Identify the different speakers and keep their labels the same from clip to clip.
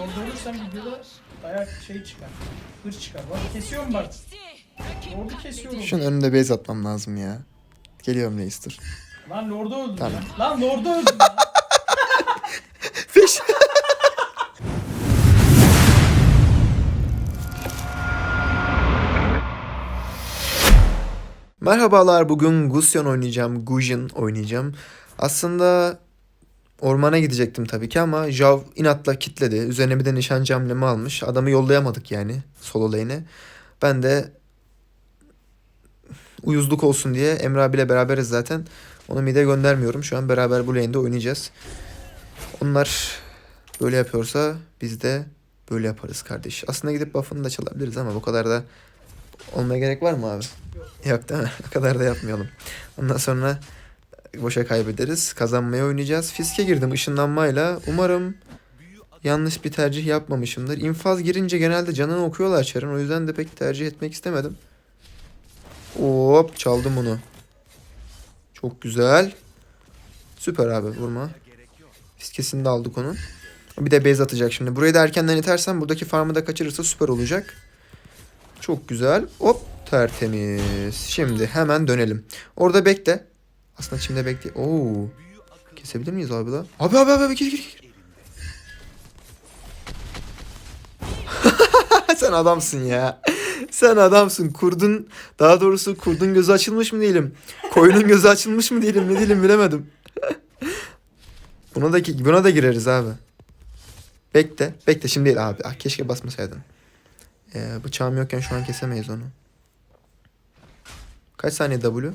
Speaker 1: Orada olursam videoda dayak şey çıkar. Hır çıkar. Bak kesiyorum bak. Lord'u kesiyorum.
Speaker 2: Şunun önünde base atmam lazım ya. Geliyorum dur.
Speaker 1: Lan Lord'u öldüm
Speaker 2: Tamam.
Speaker 1: ya. Lan Lord'u öldüm.
Speaker 2: Fiş. Merhabalar bugün Gusion oynayacağım. Gujin oynayacağım. Aslında ormana gidecektim tabii ki ama Jav inatla kitledi. Üzerine bir de nişancı amblemi almış. Adamı yollayamadık yani solo lane'e. Ben de uyuzluk olsun diye Emre abiyle beraberiz zaten. Onu mide göndermiyorum. Şu an beraber bu lane'de oynayacağız. Onlar böyle yapıyorsa biz de böyle yaparız kardeş. Aslında gidip buff'ını da çalabiliriz ama bu kadar da olmaya gerek var mı abi? Yok değil mi? O kadar da yapmayalım. Ondan sonra boşa kaybederiz. Kazanmaya oynayacağız. Fiske girdim ışınlanmayla. Umarım yanlış bir tercih yapmamışımdır. İnfaz girince genelde canını okuyorlar Çar'ın. O yüzden de pek tercih etmek istemedim. Hop çaldım bunu. Çok güzel. Süper abi vurma. Fiskesini de aldık onun. Bir de base atacak şimdi. Burayı da erkenden itersem buradaki farmı da kaçırırsa süper olacak. Çok güzel. Hop tertemiz. Şimdi hemen dönelim. Orada bekle. Aslında şimdi bekle. Oo. Kesebilir miyiz abi da? Abi abi abi, gir gir gir. Sen adamsın ya. Sen adamsın. Kurdun daha doğrusu kurdun gözü açılmış mı diyelim. Koyunun gözü açılmış mı diyelim ne diyelim bilemedim. Buna da buna da gireriz abi. Bekle. Bekle şimdi değil abi. Ah, keşke basmasaydın. Ee, bıçağım yokken şu an kesemeyiz onu. Kaç saniye W?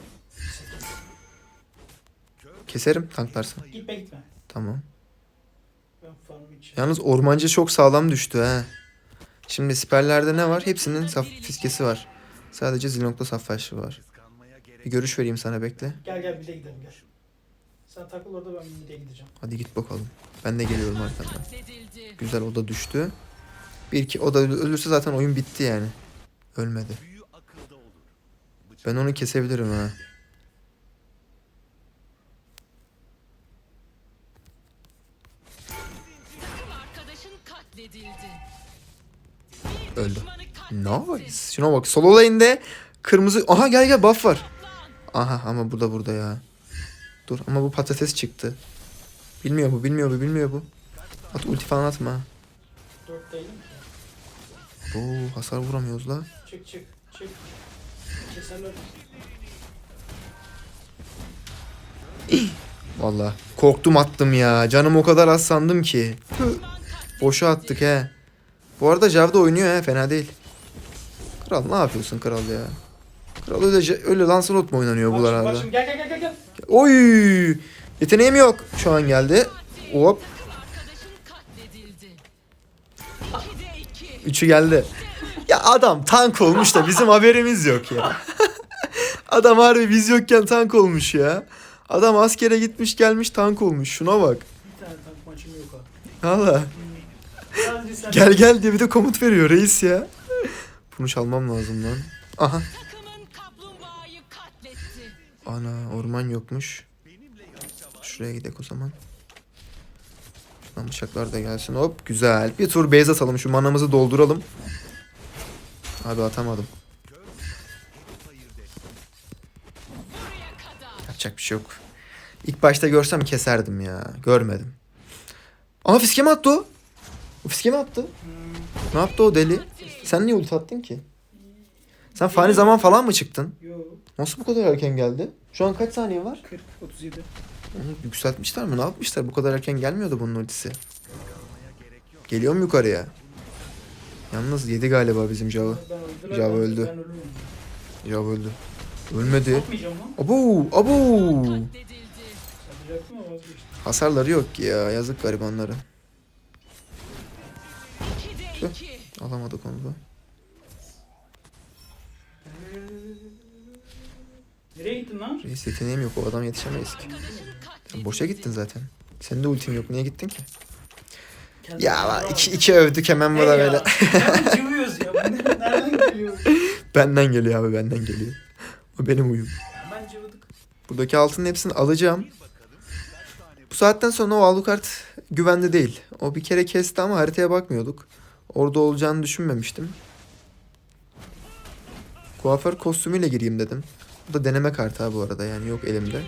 Speaker 2: Keserim tanklarsın.
Speaker 1: Gitme gitme.
Speaker 2: Tamam.
Speaker 1: Ben farmı için.
Speaker 2: Yalnız ormancı çok sağlam düştü ha. Şimdi siperlerde ne var? Hepsinin saf fiskesi var. Sadece Zilong'da saf var. Bir görüş vereyim sana bekle.
Speaker 1: Gel gel bir de gidelim gel. Sen takıl orada ben bir de gideceğim.
Speaker 2: Hadi git bakalım. Ben de geliyorum arkandan. Güzel o da düştü. Bir iki o da ölürse zaten oyun bitti yani. Ölmedi. Ben onu kesebilirim ha. Öldü. Nice. Şuna bak. Solo lane'de kırmızı... Aha gel gel buff var. Aha ama bu da burada ya. Dur ama bu patates çıktı. Bilmiyor bu bilmiyor bu bilmiyor bu. At ulti falan atma. Oo hasar vuramıyoruz la.
Speaker 1: Çık çık çık.
Speaker 2: Valla korktum attım ya. Canım o kadar az sandım ki. Boşa attık he. Bu arada Jav'da oynuyor he fena değil. Kral ne yapıyorsun kral ya? Kral öyle, öyle Lancelot mu oynanıyor bu arada?
Speaker 1: gel gel gel gel.
Speaker 2: Oy! Yeteneğim yok. Şu an geldi. Hop. Üçü geldi. Ya adam tank olmuş da bizim haberimiz yok ya. adam harbi biz yokken tank olmuş ya. Adam askere gitmiş gelmiş tank olmuş. Şuna bak.
Speaker 1: Bir tane tank maçım yok ha.
Speaker 2: Valla. Gel gel diye bir de komut veriyor reis ya. Bunu çalmam lazım lan. Aha.
Speaker 3: Takımın kaplumbağayı katletti.
Speaker 2: Ana orman yokmuş. Şuraya gidelim o zaman. Şuradan bıçaklar da gelsin. Hop güzel. Bir tur base atalım. Şu manamızı dolduralım. Abi atamadım. Yapacak bir şey yok. İlk başta görsem keserdim ya. Görmedim. Aa fiske mi attı o? O fiske mi attı? Ne yaptı o deli? Sen niye ulti attın ki? Sen fani zaman falan mı çıktın?
Speaker 1: yo.
Speaker 2: Nasıl bu kadar erken geldi? Şu an kaç saniye var?
Speaker 1: 40 37.
Speaker 2: Onu yükseltmişler mi? Ne yapmışlar? Bu kadar erken gelmiyordu bunun ultisi. Geliyor mu yukarıya? Yalnız yedi galiba bizim Java.
Speaker 1: Ben.
Speaker 2: Java öldü.
Speaker 1: Ben ölürüm.
Speaker 2: Java öldü. Ölmedi.
Speaker 1: Ama vazgeçtim.
Speaker 2: Hasarları yok ya. Yazık garibanlara.
Speaker 3: İki.
Speaker 2: Alamadık onu da.
Speaker 1: Nereye gittin lan?
Speaker 2: Reis yeteneğim yok. O adam yetişemeyiz ki. Sen boşa gittin zaten. Senin de ultin yok. Niye gittin ki?
Speaker 1: Kendimi
Speaker 2: Ya
Speaker 1: vuramadım.
Speaker 2: iki, iki övdük hemen bu
Speaker 1: Hey
Speaker 2: da
Speaker 1: ya,
Speaker 2: böyle.
Speaker 1: Cıvıyoruz ya. Nereden geliyor?
Speaker 2: benden geliyor abi benden geliyor. O benim uyum.
Speaker 1: Hemen cıvıdık.
Speaker 2: Buradaki altının hepsini alacağım. Bu Bu saatten sonra o Alucard güvende değil. O bir kere kesti ama haritaya bakmıyorduk. Orada olacağını düşünmemiştim. Kuaför kostümüyle gireyim dedim. Bu da deneme kartı ha bu arada yani yok elimde.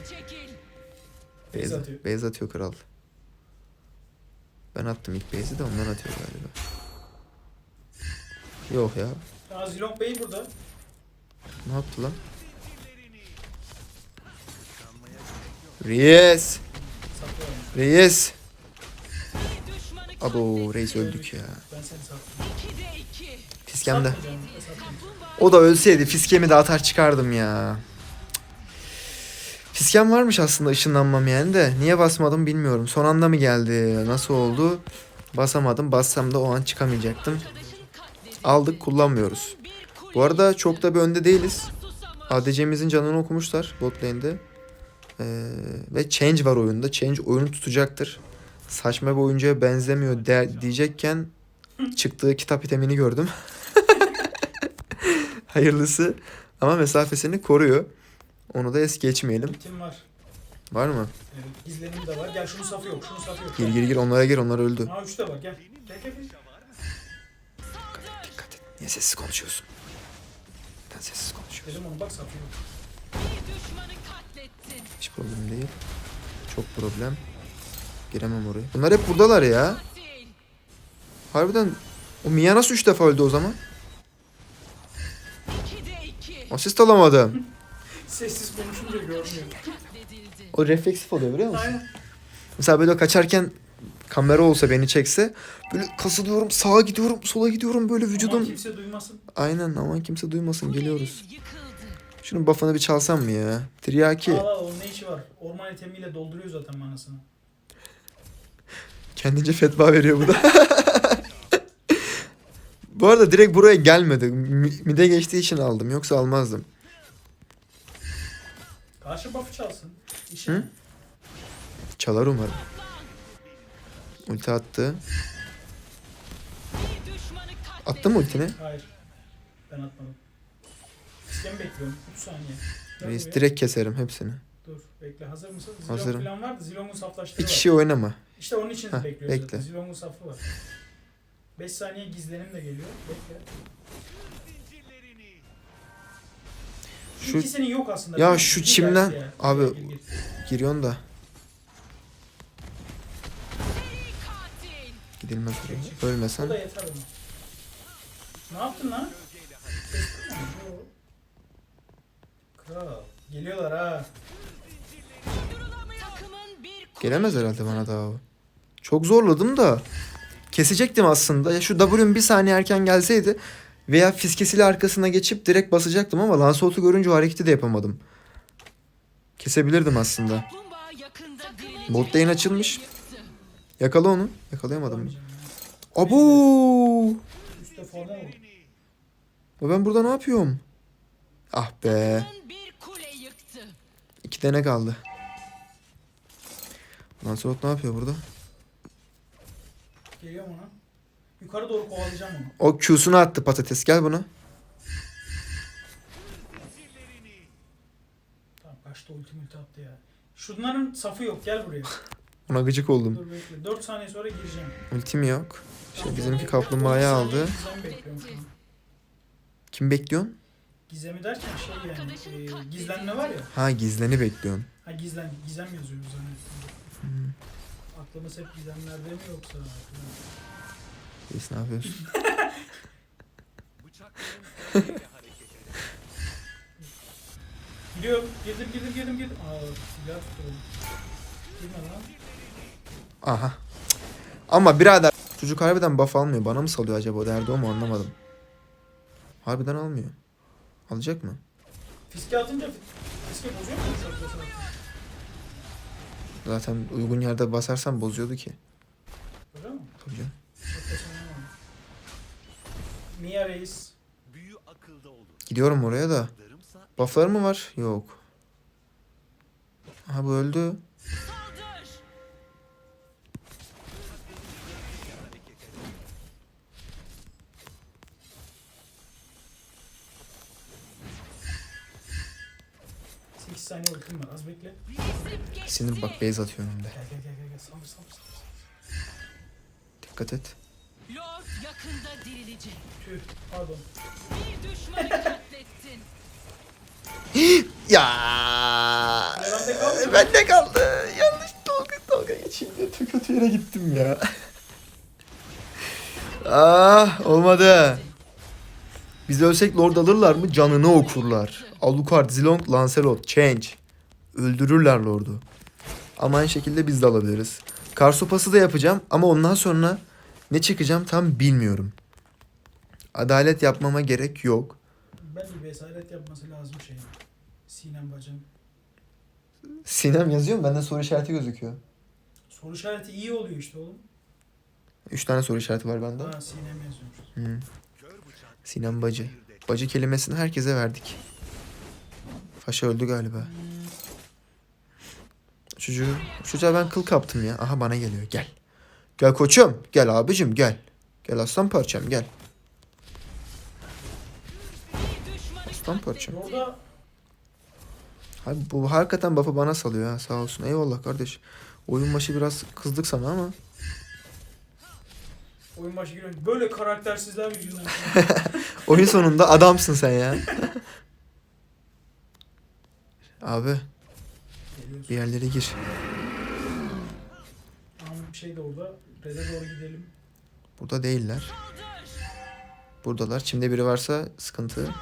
Speaker 2: Beyaz
Speaker 1: atıyor.
Speaker 2: Beyaz atıyor kral. Ben attım ilk base'i de ondan atıyor galiba. Yok ya.
Speaker 1: Aa Zilong Bey burada.
Speaker 2: Ne yaptı lan? Reis. Reis. Abo reis öldük ya.
Speaker 1: Satmayacağım.
Speaker 3: Kaplumbağa
Speaker 2: O da ölseydi fiskemi de atar çıkardım ya. Fiskem varmış aslında ışınlanmam yani de. Niye basmadım bilmiyorum. Son anda mı geldi? Nasıl oldu? Basamadım. Bassam da o an çıkamayacaktım. Aldık kullanmıyoruz. Bu arada çok da bir önde değiliz. ADC'mizin canını okumuşlar bot lane'de. Ee, ve change var oyunda. Change oyunu tutacaktır. Saçma bir oyuncuya benzemiyor de- diyecekken çıktığı kitap itemini gördüm. Hayırlısı. Ama mesafesini koruyor. Onu da es geçmeyelim.
Speaker 1: Kim var?
Speaker 2: Var mı?
Speaker 1: Evet. Gizlenim de var. Gel şunun safı yok. Şunun safı yok.
Speaker 2: Gir gir gir onlara gir onlar öldü.
Speaker 1: Aa 3 de var. Gel. Gel gel. gel.
Speaker 2: Dikkat et. Niye sessiz konuşuyorsun? Neden sessiz konuşuyorsun?
Speaker 1: Dedim onu bak safı yok.
Speaker 2: Hiç problem değil. Çok problem. Giremem oraya. Bunlar hep buradalar ya. Harbiden o Mia nasıl 3 defa öldü o zaman? Asist alamadım.
Speaker 1: Sessiz konuşunca görmüyor.
Speaker 2: O refleksif oluyor biliyor musun?
Speaker 1: Aynen.
Speaker 2: Mesela böyle kaçarken kamera olsa beni çekse böyle kasılıyorum sağa gidiyorum sola gidiyorum böyle
Speaker 1: Aman
Speaker 2: vücudum.
Speaker 1: kimse duymasın.
Speaker 2: Aynen aman kimse duymasın geliyoruz. Şunun buff'ını bir çalsam mı ya? Tiryaki.
Speaker 1: Al al onun ne işi var? Orman itemiyle dolduruyor zaten manasını.
Speaker 2: Kendince fetva veriyor bu da. bu arada direkt buraya gelmedi. Mi- Mide geçtiği için aldım yoksa almazdım.
Speaker 1: Karşı buff'ı çalsın. İşi.
Speaker 2: Hı? Çalar umarım. Ulti attı.
Speaker 3: Bir düşmanı katledildi.
Speaker 2: Attı mı ultini?
Speaker 1: Hayır. Ben atmadım. Sistemi bekliyorum. 3 saniye. Gel
Speaker 2: Reis
Speaker 1: buraya.
Speaker 2: direkt keserim hepsini.
Speaker 1: Dur bekle. Hazır mısın? Zilong
Speaker 2: Hazırım.
Speaker 1: falan vardı. Zilong'un saflaştığı
Speaker 2: Bir
Speaker 1: var.
Speaker 2: kişi oynama.
Speaker 1: İşte onun için
Speaker 2: Heh,
Speaker 1: bekliyoruz
Speaker 2: bekle.
Speaker 1: zaten. Zilong'un safı var. 5 saniye gizlenim de geliyor. Bekle.
Speaker 2: Şu
Speaker 1: İkisinin yok aslında.
Speaker 2: Ya şu çimden-
Speaker 1: ya.
Speaker 2: abi-
Speaker 1: Gir, gir, gir.
Speaker 2: giriyorsun da gidilmez buraya. Ölmesen.
Speaker 1: Ne yaptın lan? Kral. Geliyorlar ha.
Speaker 3: Takımın bir kule
Speaker 2: Gelemez herhalde bana daha o. Çok zorladım da. Kesecektim aslında. Ya şu W'm bir saniye erken gelseydi veya fiskesiyle arkasına geçip direkt basacaktım ama Lancelot'u görünce o hareketi de yapamadım. Kesebilirdim aslında. Bot lane açılmış. Yakala onu. Yakalayamadım. Abo! Ya Ben burada ne yapıyorum? Ah be. İki tane kaldı. Lancelot ne yapıyor burada?
Speaker 1: Geliyorum ona. Yukarı doğru kovalayacağım onu.
Speaker 2: O Q'sunu attı patates. Gel buna.
Speaker 1: Tamam kaçta ulti multi attı ya. Şunların safı yok gel buraya.
Speaker 2: Ona gıcık oldum.
Speaker 1: Dur bekle. 4 saniye sonra gireceğim.
Speaker 2: Ultim yok. İşte
Speaker 1: Tamam,
Speaker 2: bizimki kaplumbağayı
Speaker 1: 10
Speaker 2: aldı.
Speaker 1: saniye Gizem bekliyorum şu an.
Speaker 2: Kim bekliyorsun?
Speaker 1: Gizemi derken şey yani e, gizlenme var ya.
Speaker 2: Ha gizleni bekliyorsun.
Speaker 1: Ha gizlen, gizem yazıyor zannettim. Aklımız hep gizemlerde mi yoksa?
Speaker 2: Reis ne yapıyorsun?
Speaker 1: Gidiyorum. Girdim girdim girdim girdim. Aa silah tutuyorum. Girme lan.
Speaker 2: Aha. Ama birader çocuk harbiden buff almıyor. Bana mı salıyor acaba? Derdi o mu anlamadım. Harbiden almıyor. Alacak mı?
Speaker 1: Fiske atınca fiske bozuyor mu?
Speaker 2: Zaten uygun yerde basarsan bozuyordu ki.
Speaker 1: Öyle mi?
Speaker 2: Tabii canım.
Speaker 1: Mia Reis.
Speaker 4: Büyü akılda olur.
Speaker 2: Gidiyorum oraya da. Buff'ları mı var? Yok. Aha bu öldü.
Speaker 1: Saniye ultim var. Az bekle.
Speaker 2: Sinir bak base atıyor önümde.
Speaker 1: Gel gel gel gel. gel. Saldır saldır saldır.
Speaker 2: Dikkat et.
Speaker 3: Lord yakında dirilecek.
Speaker 1: Tüh. Pardon.
Speaker 3: Bir düşmanı katlettin.
Speaker 2: Ya
Speaker 1: kaldı.
Speaker 2: Bende kaldı. Yanlış dalga dalga diye çok kötü yere gittim ya. ah olmadı. Biz ölsek Lord alırlar mı? Canını okurlar. Alucard, Zilong, Lancelot, Change. Öldürürler Lord'u. Ama aynı şekilde biz de alabiliriz. Kar sopası da yapacağım ama ondan sonra ne çıkacağım tam bilmiyorum. Adalet yapmama gerek yok.
Speaker 1: Bence vesaret yapması lazım şeyin. Sinem bacım.
Speaker 2: Sinem yazıyor mu? Bende soru işareti gözüküyor.
Speaker 1: Soru işareti iyi oluyor işte oğlum.
Speaker 2: Üç tane soru işareti var bende.
Speaker 1: Ha Sinem yazıyormuş.
Speaker 2: Hı. Sinem Bacı. Bacı kelimesini herkese verdik. Faşa öldü galiba. Çocuğu, çocuğa ben kıl kaptım ya. Aha bana geliyor. Gel. Gel koçum. Gel abicim gel. Gel aslan parçam gel. Aslan parçam. Abi bu hakikaten buff'ı bana salıyor ha sağ olsun. Eyvallah kardeş. Oyun başı biraz kızdık sana ama.
Speaker 1: Oyun başı giriyor. Böyle karaktersizler yüzünden.
Speaker 2: Oyun sonunda adamsın sen ya. Abi
Speaker 1: Geliyorsun.
Speaker 2: bir yerlere gir.
Speaker 1: Tamam bir şey de orada. Red'e doğru gidelim.
Speaker 2: Burada değiller. Buradalar. Çimde biri varsa sıkıntı.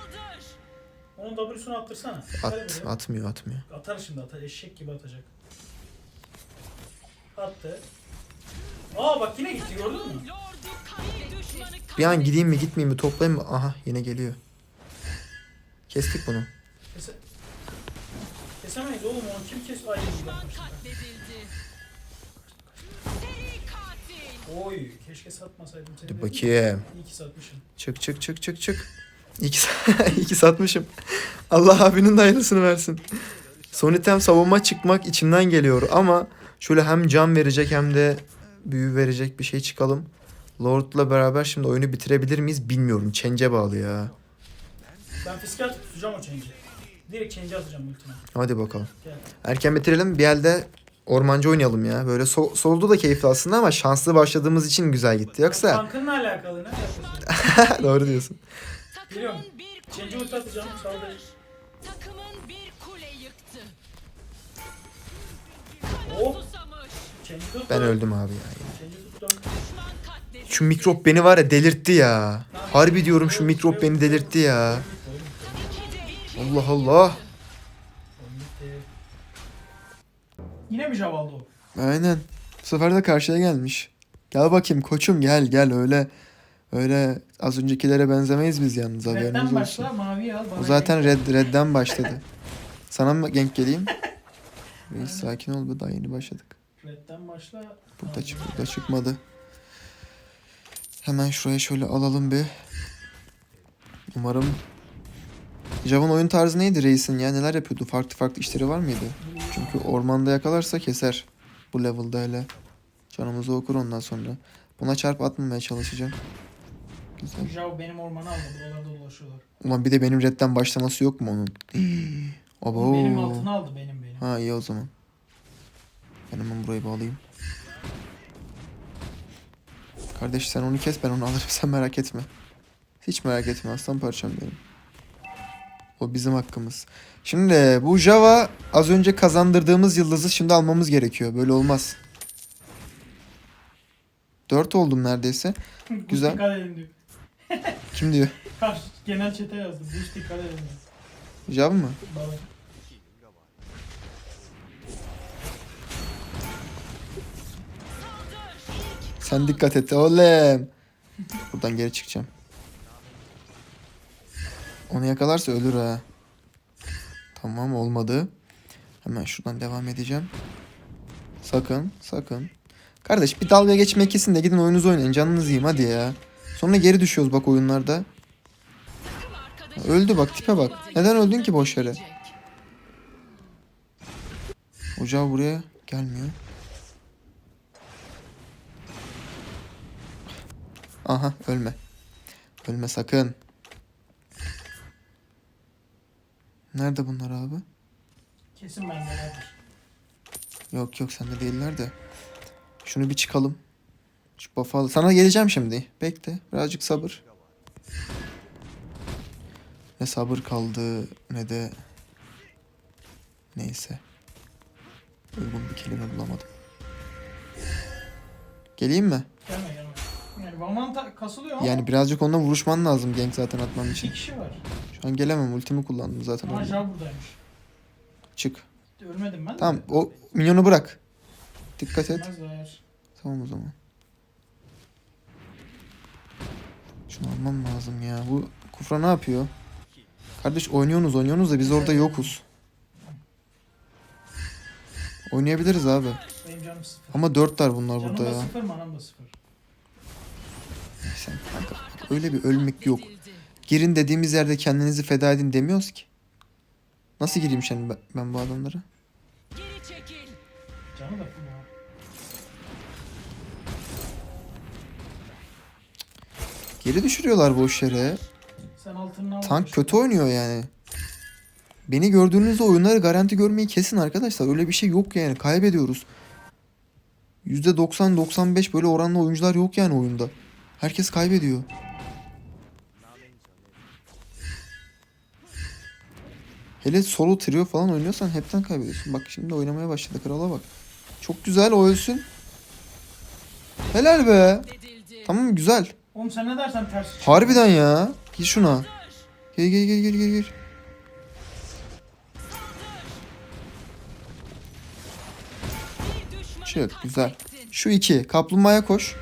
Speaker 1: Onun W'sunu attırsana.
Speaker 2: At,
Speaker 1: buraya.
Speaker 2: atmıyor atmıyor.
Speaker 1: Atar şimdi atar. Eşek gibi atacak. Attı. Aa bak yine gitti gördün mü?
Speaker 2: Bir an gideyim mi gitmeyeyim mi toplayayım mı? Aha yine geliyor. Kestik bunu.
Speaker 1: Kese... Kesemeyiz oğlum onu kim kes? Ay
Speaker 3: Düşman
Speaker 1: yapmışım ben.
Speaker 3: katledildi. Seri katil.
Speaker 1: Oy keşke satmasaydım seni. De.
Speaker 2: bakayım.
Speaker 1: İyi ki satmışım.
Speaker 2: Çık çık çık çık çık. İki, iki satmışım. Allah abinin de hayırlısını versin. Son item savunma çıkmak içimden geliyor ama şöyle hem can verecek hem de büyü verecek bir şey çıkalım. Lord'la beraber şimdi oyunu bitirebilir miyiz bilmiyorum. Change'e bağlı ya.
Speaker 1: Ben fiskal tutacağım o change'i. Direkt change'i atacağım ultime.
Speaker 2: Hadi bakalım.
Speaker 1: Gel.
Speaker 2: Erken bitirelim. Bir elde ormancı oynayalım ya. Böyle so- solda da keyifli aslında ama şanslı başladığımız için güzel gitti. Yoksa
Speaker 1: Tankınla alakalı ne alakası?
Speaker 2: doğru diyorsun.
Speaker 3: Bir
Speaker 1: Change'i ulti atacağım.
Speaker 3: yıktı.
Speaker 1: Saldır.
Speaker 3: Takımın bir kule yıktı.
Speaker 1: Oh.
Speaker 2: Ben öldüm abi ya.
Speaker 1: Change'i tuttum.
Speaker 2: Şu mikrop beni var ya delirtti ya. Harbi diyorum şu mikrop beni delirtti ya. Allah Allah.
Speaker 1: Yine mi Javaldo?
Speaker 2: Aynen. Bu sefer de karşıya gelmiş. Gel bakayım koçum gel gel öyle öyle az öncekilere benzemeyiz biz yalnız haberiniz
Speaker 1: Red'den
Speaker 2: olsun.
Speaker 1: başla mavi al. Bana
Speaker 2: O zaten red redden başladı. Sana mı genk geleyim? Reis sakin ol be daha yeni başladık.
Speaker 1: Red'den başla.
Speaker 2: Burada, çık burada çıkmadı. Hemen şuraya şöyle alalım bir. Umarım Jav'ın oyun tarzı neydi reisin ya? Neler yapıyordu? Farklı farklı işleri var mıydı? Çünkü ormanda yakalarsa keser. Bu level'da hele. Canımızı okur ondan sonra. Buna çarp atmamaya çalışacağım. Güzel.
Speaker 1: Jav benim ormanı aldı. Buralarda dolaşıyorlar.
Speaker 2: Ulan bir de benim redden başlaması yok mu onun? Abo.
Speaker 1: Benim altına aldı benim benim.
Speaker 2: Ha iyi o zaman. Ben hemen burayı bağlayayım. Kardeş sen onu kes ben onu alırım sen merak etme. Hiç merak etme aslan parçam benim. O bizim hakkımız. Şimdi bu Java az önce kazandırdığımız yıldızı şimdi almamız gerekiyor. Böyle olmaz. 4 oldum neredeyse. Güzel.
Speaker 1: Boost dikkat edin diyor.
Speaker 2: Kim diyor?
Speaker 1: Karşı genel chat'e yazdım. Boost dikkat edin.
Speaker 2: Java mı?
Speaker 1: Baba.
Speaker 2: Sen dikkat et oğlum. Buradan geri çıkacağım. Onu yakalarsa ölür ha. Tamam olmadı. Hemen şuradan devam edeceğim. Sakın sakın. Kardeş bir dalga geçmek kesin de gidin oyununuzu oynayın. Canınızı yiyeyim hadi ya. Sonra geri düşüyoruz bak oyunlarda. Öldü bak tipe bak. Neden öldün ki boş yere? Ocağı buraya gelmiyor. Aha ölme. Ölme sakın. Nerede bunlar abi?
Speaker 1: Kesin bendelerdir.
Speaker 2: Yok yok sende değiller de. Şunu bir çıkalım. Şu al. Sana geleceğim şimdi. Bekle. Birazcık sabır. Ne sabır kaldı ne de neyse. Uygun bir kelime bulamadım. Geleyim mi?
Speaker 1: Gelme gelme. Yani Vaman kasılıyor ama
Speaker 2: Yani birazcık onunla vuruşman lazım gank zaten atmam
Speaker 1: iki
Speaker 2: için.
Speaker 1: kişi var.
Speaker 2: Şu an gelemem. Ultimi kullandım zaten.
Speaker 1: Ama
Speaker 2: orada.
Speaker 1: Jav buradaymış.
Speaker 2: Çık.
Speaker 1: Ölmedim ben de.
Speaker 2: Tamam o minyonu bırak. Dikkat et.
Speaker 1: Ölmez de.
Speaker 2: Tamam o zaman. Şunu almam lazım ya. Bu Kufra ne yapıyor? Kardeş oynuyorsunuz oynuyorsunuz da biz orada yokuz. Oynayabiliriz abi.
Speaker 1: Benim canım sıfır.
Speaker 2: Ama dörtler bunlar
Speaker 1: Canım
Speaker 2: burada
Speaker 1: da
Speaker 2: ya.
Speaker 1: sıfır manam da sıfır.
Speaker 2: Sen kanka öyle bir ölmek yok. Girin dediğimiz yerde kendinizi feda edin demiyoruz ki. Nasıl gireyim şimdi ben, ben bu adamlara?
Speaker 1: Canı da.
Speaker 2: Geri düşürüyorlar boş yere. Tank kötü oynuyor yani. Beni gördüğünüzde oyunları garanti görmeyi kesin arkadaşlar. Öyle bir şey yok yani. Kaybediyoruz. %90-95 böyle oranlı oyuncular yok yani oyunda. Herkes kaybediyor. Hele solo trio falan oynuyorsan hepten kaybediyorsun. Bak şimdi oynamaya başladı krala bak. Çok güzel o ölsün. Helal be. Tamam güzel.
Speaker 1: Oğlum sen ne dersen ters.
Speaker 2: Harbiden ya. Gir şuna. Gel gel gel gel gel gel. Çık güzel. Şu iki. Kaplumbağaya koş.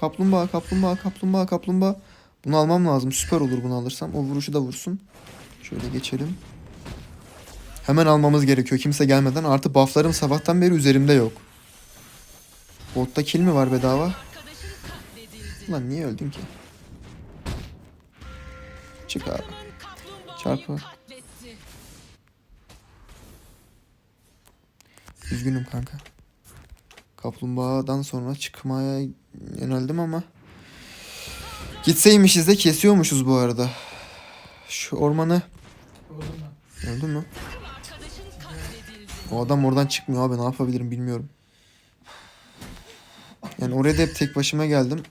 Speaker 2: Kaplumbağa, kaplumbağa, kaplumbağa, kaplumbağa. Bunu almam lazım. Süper olur bunu alırsam. O vuruşu da vursun. Şöyle geçelim. Hemen almamız gerekiyor kimse gelmeden. Artı bufflarım sabahtan beri üzerimde yok. Botta kill mi var bedava? Lan niye öldün ki? Çık abi. Çarpı. Üzgünüm kanka. Kaplumbağadan sonra çıkmaya yöneldim ama gitseymişiz de kesiyormuşuz bu arada. Şu ormanı öldü mü? O adam oradan çıkmıyor abi ne yapabilirim bilmiyorum. Yani oraya da hep tek başıma geldim.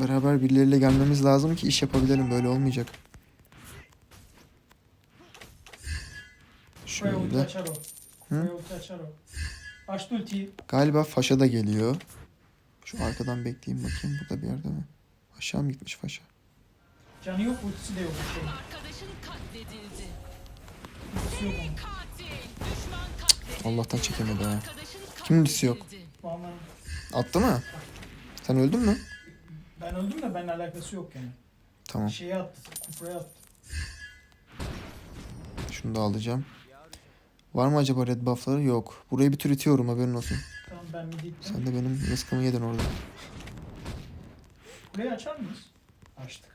Speaker 2: Beraber birileriyle gelmemiz lazım ki iş yapabilelim böyle olmayacak. Şöyle.
Speaker 1: o. Açtı ultiyi.
Speaker 2: Galiba Faşa da geliyor. Şu arkadan bekleyeyim bakayım burada bir yerde mi? Aşağı mı gitmiş Faşa?
Speaker 1: Canı yok ultisi de yok. Şey.
Speaker 3: Arkadaşın katledildi.
Speaker 1: Ultisi yok onun.
Speaker 2: Allah'tan çekemedi ha. Kimin ultisi yok?
Speaker 1: Vallahi
Speaker 2: Attı mı? Sen öldün mü?
Speaker 1: ben öldüm de benimle alakası yok yani.
Speaker 2: Tamam.
Speaker 1: Şeye attı. Kufraya attı.
Speaker 2: Şunu da alacağım. Var mı acaba red buff'ları? Yok. Burayı bir tür itiyorum haberin olsun.
Speaker 1: Tamam ben midi ittim.
Speaker 2: Sen de benim rızkımı yedin orada.
Speaker 1: Kuleyi açar mıyız? Açtık.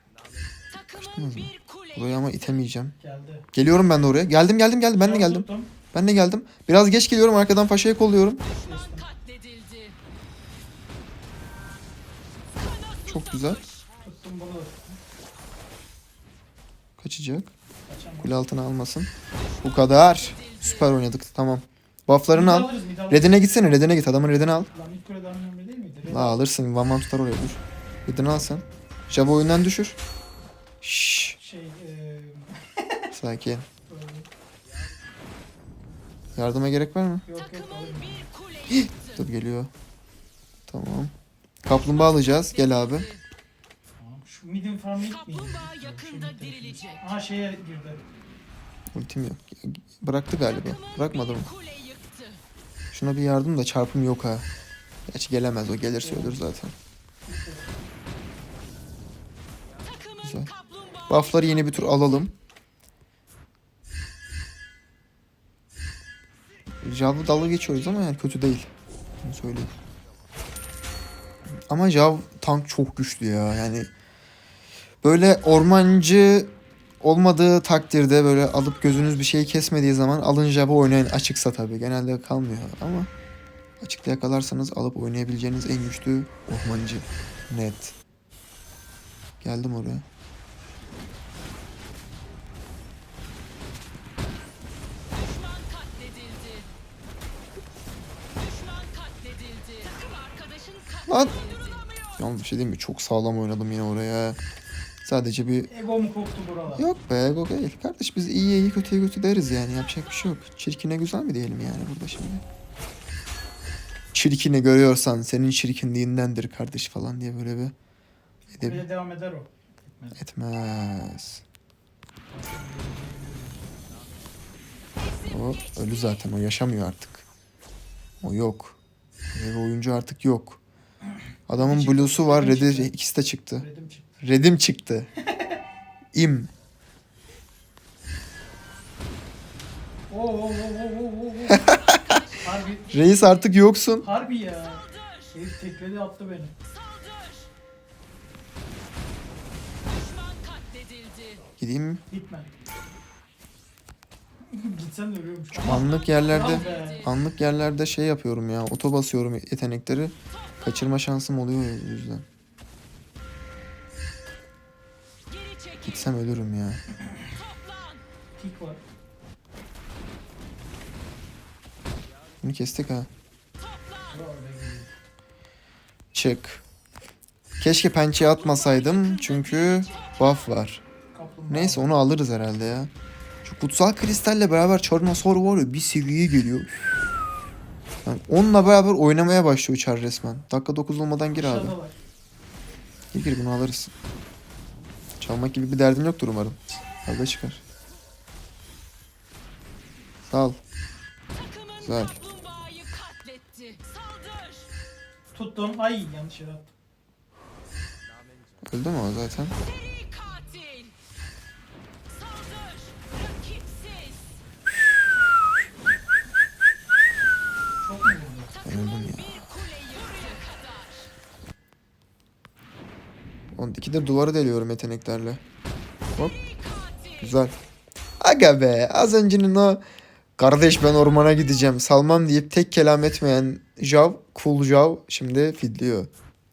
Speaker 3: Takımın
Speaker 2: Açtınız mı?
Speaker 3: bir kule
Speaker 2: Burayı ama itemeyeceğim.
Speaker 1: Geldi.
Speaker 2: Geliyorum ben de oraya. Geldim geldim geldim. Ben de geldim.
Speaker 1: Tuttum.
Speaker 2: Ben de geldim. Biraz geç geliyorum. Arkadan Faşa'yı kolluyorum.
Speaker 3: katledildi.
Speaker 2: Çok güzel.
Speaker 1: Tuttum bunu.
Speaker 2: Kaçacak.
Speaker 1: Kaçamam.
Speaker 2: Kule altına almasın. Bu kadar. Süper oynadık. Tamam. Buff'larını al.
Speaker 1: alırız.
Speaker 2: Redine gitsene. Redine git. Adamın redini al.
Speaker 1: Lan ilk kuleden önemli değil miydi? Red
Speaker 2: La alırsın. One man tutar oraya. Dur. Redini al sen. Java oyundan düşür. Şşş.
Speaker 1: Şey eee...
Speaker 2: Sakin. Yardıma gerek var mı?
Speaker 1: Yok yok.
Speaker 2: Dur geliyor. Tamam. Kaplumbağa alacağız. Gel abi.
Speaker 1: Tamam. Şu midin farmı.
Speaker 3: Kaplumbağa yakında dirilecek.
Speaker 1: Aha şeye girdi.
Speaker 2: Ultim yok. Bıraktı galiba. Bırakmadı mı? Şuna bir yardım da çarpım yok ha. Gerçi gelemez o. Gelirse ölür zaten. Güzel. Buff'ları yeni bir tur alalım. Jav'ı dalga geçiyoruz ama yani kötü değil. Bunu söyleyeyim. Ama Jav tank çok güçlü ya. Yani böyle ormancı Olmadığı takdirde böyle alıp gözünüz bir şeyi kesmediği zaman alın jabı oynayın açıksa tabii. Genelde kalmıyor ama açıkta yakalarsanız alıp oynayabileceğiniz en güçlü ormancı. Net. Geldim oraya. Lan. Yalnız bir şey diyeyim mi? Çok sağlam oynadım yine oraya. Sadece bir
Speaker 1: Ego mu koktu buralar?
Speaker 2: Yok be ego değil. Kardeş biz iyiye iyi kötüye kötü deriz yani. Yapacak bir şey yok. Çirkine güzel mi diyelim yani burada şimdi? Çirkini görüyorsan senin çirkinliğindendir kardeş falan diye böyle bir edeb
Speaker 1: Böyle devam eder o. Etmez.
Speaker 2: etmez. O ölü zaten o yaşamıyor artık. O yok. Bir oyuncu artık yok. Adamın blue'su var, red'i ikisi de çıktı.
Speaker 1: Redim çıktı.
Speaker 2: Redim çıktı. İm.
Speaker 1: Oo oo oo oo oo oo. Harbi,
Speaker 2: Reis artık yoksun.
Speaker 1: harbi ya. Herif tekledi attı beni.
Speaker 3: Düşman katledildi.
Speaker 2: Gideyim mi?
Speaker 1: Gitme. Gitsen de ölüyormuş.
Speaker 2: Anlık yerlerde
Speaker 1: Ah
Speaker 2: anlık yerlerde şey yapıyorum ya. Oto basıyorum yetenekleri. Kaçırma şansım oluyor o yüzden. Gitsem ölürüm ya. Bunu kestik ha. Çık. Keşke pençeye atmasaydım çünkü buff var. Neyse onu alırız herhalde ya. Şu kutsal kristalle beraber Çornosor var ya bir seviyeye geliyor. Yani onunla beraber oynamaya başlıyor Char resmen. Dakika 9 olmadan gir abi. Gir gir bunu alırız. Çalmak gibi bir derdin yoktur umarım. Kavga çıkar. Sağ ol.
Speaker 3: Takımın
Speaker 2: Güzel.
Speaker 1: Tuttum. Ay yanlış yere attım.
Speaker 2: Öldü mü o zaten? On ikidir duvarı deliyorum yeteneklerle. Hop. Güzel. Aga be az öncenin o kardeş ben ormana gideceğim salmam deyip tek kelam etmeyen Jav, cool Jav şimdi fidliyor.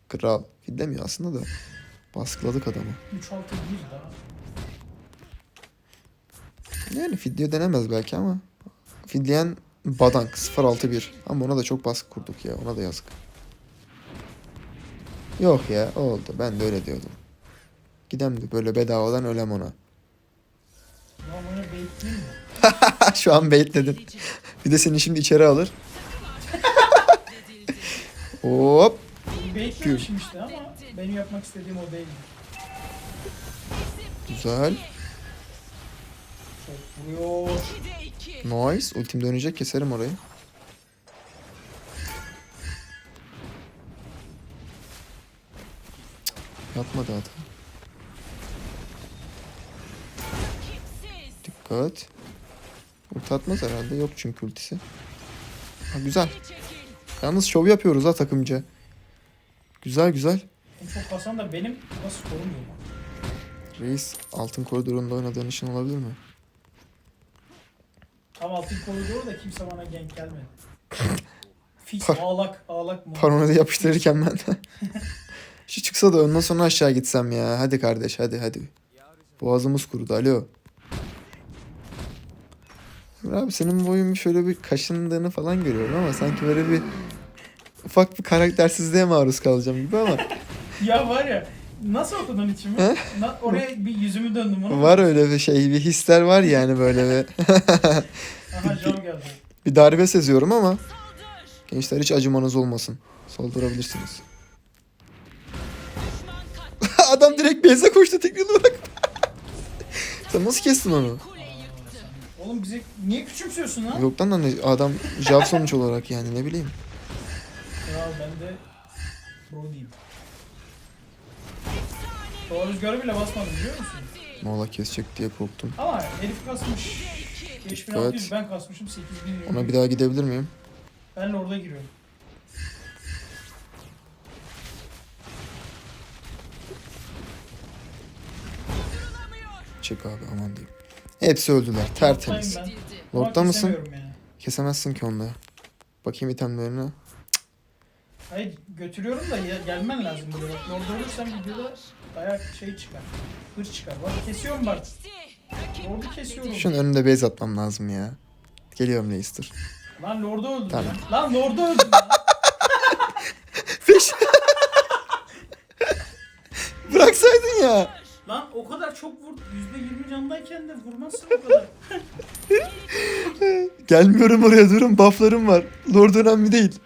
Speaker 2: Kral. Fidlemiyor aslında da. Baskıladık adamı.
Speaker 1: 3 6 1 daha.
Speaker 2: Yani fidliyor denemez belki ama. Fidleyen Badank 061. Ama ona da çok baskı kurduk ya. Ona da yazık. Yok ya oldu. Ben de öyle diyordum. Gidem de böyle bedavadan ölem ona. Şu an baitledin. Bir de seni şimdi içeri alır. Hop.
Speaker 1: Beklemişim işte ama benim yapmak istediğim o değil.
Speaker 2: Güzel.
Speaker 1: Çok vuruyor.
Speaker 3: 2'de 2.
Speaker 2: Nice. Ultim dönecek keserim orayı. Yapmadı.
Speaker 3: Rakipsiz.
Speaker 2: Dikkat. Ulti atmaz herhalde. Yok çünkü ultisi. Ha, güzel. Yalnız şov yapıyoruz ha takımca. Güzel güzel.
Speaker 1: En çok kasan da benim nasıl korumuyor?
Speaker 2: Reis altın koridorunda oynadığın için olabilir mi?
Speaker 1: Tam altın koridoru da kimse bana genk gelmedi. Fix ağlak ağlak mı?
Speaker 2: Paronu da yapıştırırken ben de. Şu çıksa da ondan sonra aşağı gitsem ya. Hadi kardeş hadi hadi. Boğazımız kurudu alo. Emre abi senin boyun şöyle bir kaşındığını falan görüyorum ama sanki böyle bir ufak bir karaktersizliğe maruz kalacağım gibi ama
Speaker 1: Ya var ya nasıl okudun içimi? Na- oraya bir yüzümü döndüm ona.
Speaker 2: var öyle bir şey bir hisler var yani böyle bir,
Speaker 1: Aha Joe geldi.
Speaker 2: bir darbe seziyorum ama gençler hiç acımanız olmasın. Saldırabilirsiniz. Adam direkt base'e koştu tekniğini bırak. Sen nasıl kestin onu?
Speaker 1: Oğlum bizi niye küçümsüyorsun lan?
Speaker 2: Yok lan hani adam Jav sonuç olarak yani ne bileyim.
Speaker 1: Ya ben de bro diyeyim. Doğru rüzgarı bile basmadım biliyor musun?
Speaker 2: Mola kesecek diye korktum.
Speaker 1: Ama herif kasmış. 5600 ben kasmışım 8000
Speaker 2: Ona bir daha gidebilir miyim?
Speaker 1: Ben orada giriyorum.
Speaker 2: Çık abi aman diyeyim. Hepsi öldüler. Tertemiz. Lord'da mısın?
Speaker 1: Yani.
Speaker 2: Kesemezsin ki onunla. Bakayım itemlerine.
Speaker 1: Hayır götürüyorum da ya- gelmen lazım buraya. Bak orada olursam videoda dayak şey çıkar. Hır çıkar. Bak kesiyorum bak. Orada kesiyorum.
Speaker 2: Şunun önünde base atmam lazım ya. Geliyorum Leicester.
Speaker 1: Lan Lord'u öldüm
Speaker 2: Tamam.
Speaker 1: ya. Lan Lord'u öldüm ya.
Speaker 2: Bıraksaydın ya.
Speaker 1: Lan o kadar çok vur. %20 candayken de vurmazsın o kadar.
Speaker 2: Gelmiyorum oraya durun bufflarım var. Lord önemli değil.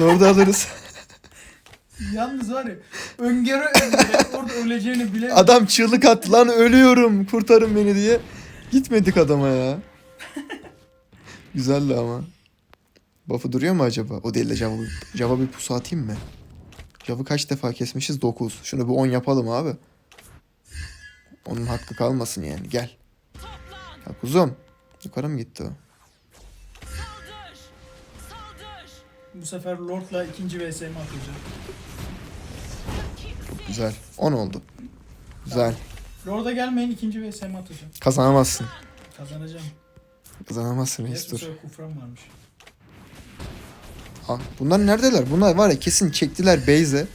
Speaker 2: Lord'u alırız.
Speaker 1: Yalnız var ya öngörü öngörü orada öleceğini bile
Speaker 2: Adam çığlık attı lan ölüyorum kurtarın beni diye. Gitmedik adama ya. Güzeldi ama. Buff'ı duruyor mu acaba? O değil de Java, Java bir pusu atayım mı? Java kaç defa kesmişiz? 9. Şunu bir 10 yapalım abi. Onun hakkı kalmasın yani. Gel. Ya kuzum. Yukarı mı gitti o?
Speaker 1: Bu sefer Lord'la ikinci VS'mi atacağım.
Speaker 2: Güzel. 10 oldu. Güzel.
Speaker 1: Lord'a gelmeyin ikinci VS'mi atacağım.
Speaker 2: Kazanamazsın.
Speaker 1: Kazanacağım.
Speaker 2: Kazanamazsın reis dur.
Speaker 1: kufram varmış.
Speaker 2: Aa, bunlar neredeler? Bunlar var ya kesin çektiler base'e.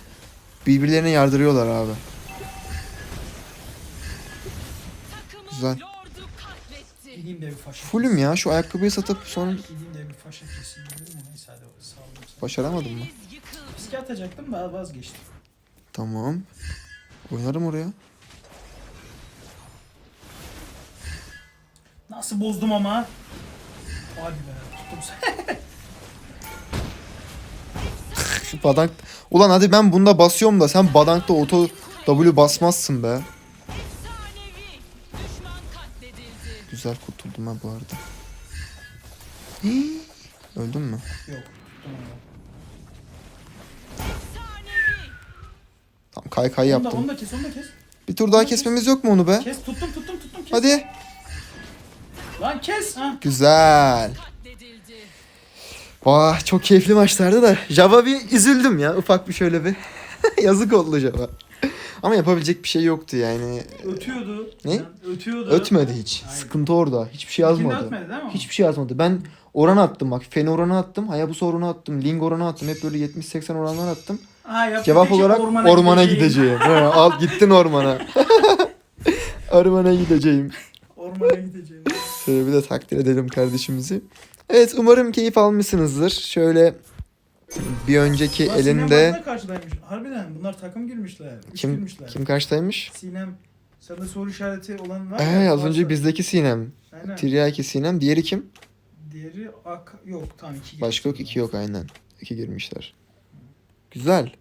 Speaker 2: Birbirlerine yardırıyorlar abi. Güzel.
Speaker 1: Gideyim de bir faşa.
Speaker 2: Fullüm ya şu ayakkabıyı satıp sonra
Speaker 1: Gideyim de bir faşa keseyim dedim ya. Neyse hadi sağ olun.
Speaker 2: başaramadım mı?
Speaker 1: Riske atacaktım da vazgeçtim.
Speaker 2: Tamam. Oynarım oraya.
Speaker 1: Nasıl bozdum ama? Hadi be tuttum sen.
Speaker 2: Şu badank... Ulan hadi ben bunda basıyorum da sen badankta auto W basmazsın be. Güzel kurtuldum ben bu arada. Hii, Öldün mü?
Speaker 1: Yok.
Speaker 2: Tamam kay kay
Speaker 1: Onu da,
Speaker 2: yaptım.
Speaker 1: onu da kes onu da kes.
Speaker 2: Bir tur daha kesmemiz yok mu onu be?
Speaker 1: Kes tuttum tuttum tuttum kes.
Speaker 2: Hadi.
Speaker 1: Lan kes. Ha.
Speaker 2: Güzel. Vah çok keyifli maçlardı da. Java bir üzüldüm ya ufak bir şöyle bir. Yazık oldu Java. Ama yapabilecek bir şey yoktu yani.
Speaker 1: Ötüyordu.
Speaker 2: Ne?
Speaker 1: Ötüyordu.
Speaker 2: Ötmedi hiç.
Speaker 1: Aynen.
Speaker 2: Sıkıntı orada. Hiçbir şey
Speaker 1: İlkinde
Speaker 2: yazmadı.
Speaker 1: ötmedi değil mi?
Speaker 2: Hiçbir şey yazmadı. Ben oran attım bak. Fen oranı attım. Hayabusa oranı attım. Ling oranı attım. Hep böyle 70-80 oranlar attım.
Speaker 1: Ha,
Speaker 2: Cevap
Speaker 1: peki,
Speaker 2: olarak ormana, gideceğim. He, al gittin ormana. ormana gideceğim.
Speaker 1: Ormana gideceğim.
Speaker 2: Şöyle bir de takdir edelim kardeşimizi. Evet umarım keyif almışsınızdır. Şöyle bir önceki
Speaker 1: Ulan Sinem
Speaker 2: elinde
Speaker 1: Bazda karşıdaymış. Harbiden bunlar takım girmişler. Üç
Speaker 2: kim
Speaker 1: girmişler.
Speaker 2: kim karşıdaymış?
Speaker 1: Sinem. Sende soru işareti olan var
Speaker 2: Ee, az önce
Speaker 1: varsa-
Speaker 2: bizdeki Sinem.
Speaker 1: Aynen.
Speaker 2: Tiryaki Sinem. Diğeri kim?
Speaker 1: Diğeri ak yok tamam iki.
Speaker 2: Başka yok iki yok aynen. İki girmişler. Güzel.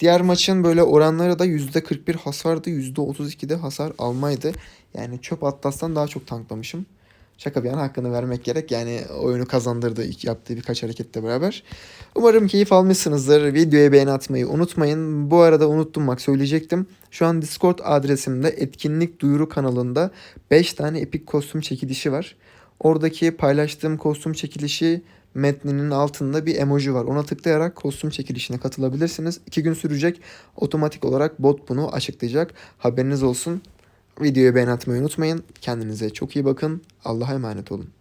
Speaker 2: Diğer maçın böyle oranları da %41 hasardı. %32'de hasar almaydı. Yani çöp atlastan daha çok tanklamışım. Şaka bir yana hakkını vermek gerek. Yani oyunu kazandırdı ilk yaptığı birkaç hareketle beraber. Umarım keyif almışsınızdır. Videoya beğeni atmayı unutmayın. Bu arada unuttum bak söyleyecektim. Şu an Discord adresimde etkinlik duyuru kanalında 5 tane epik kostüm çekilişi var. Oradaki paylaştığım kostüm çekilişi metninin altında bir emoji var. Ona tıklayarak kostüm çekilişine katılabilirsiniz. 2 gün sürecek. Otomatik olarak bot bunu açıklayacak. Haberiniz olsun. Videoya beğeni atmayı unutmayın. Kendinize çok iyi bakın. Allah'a emanet olun.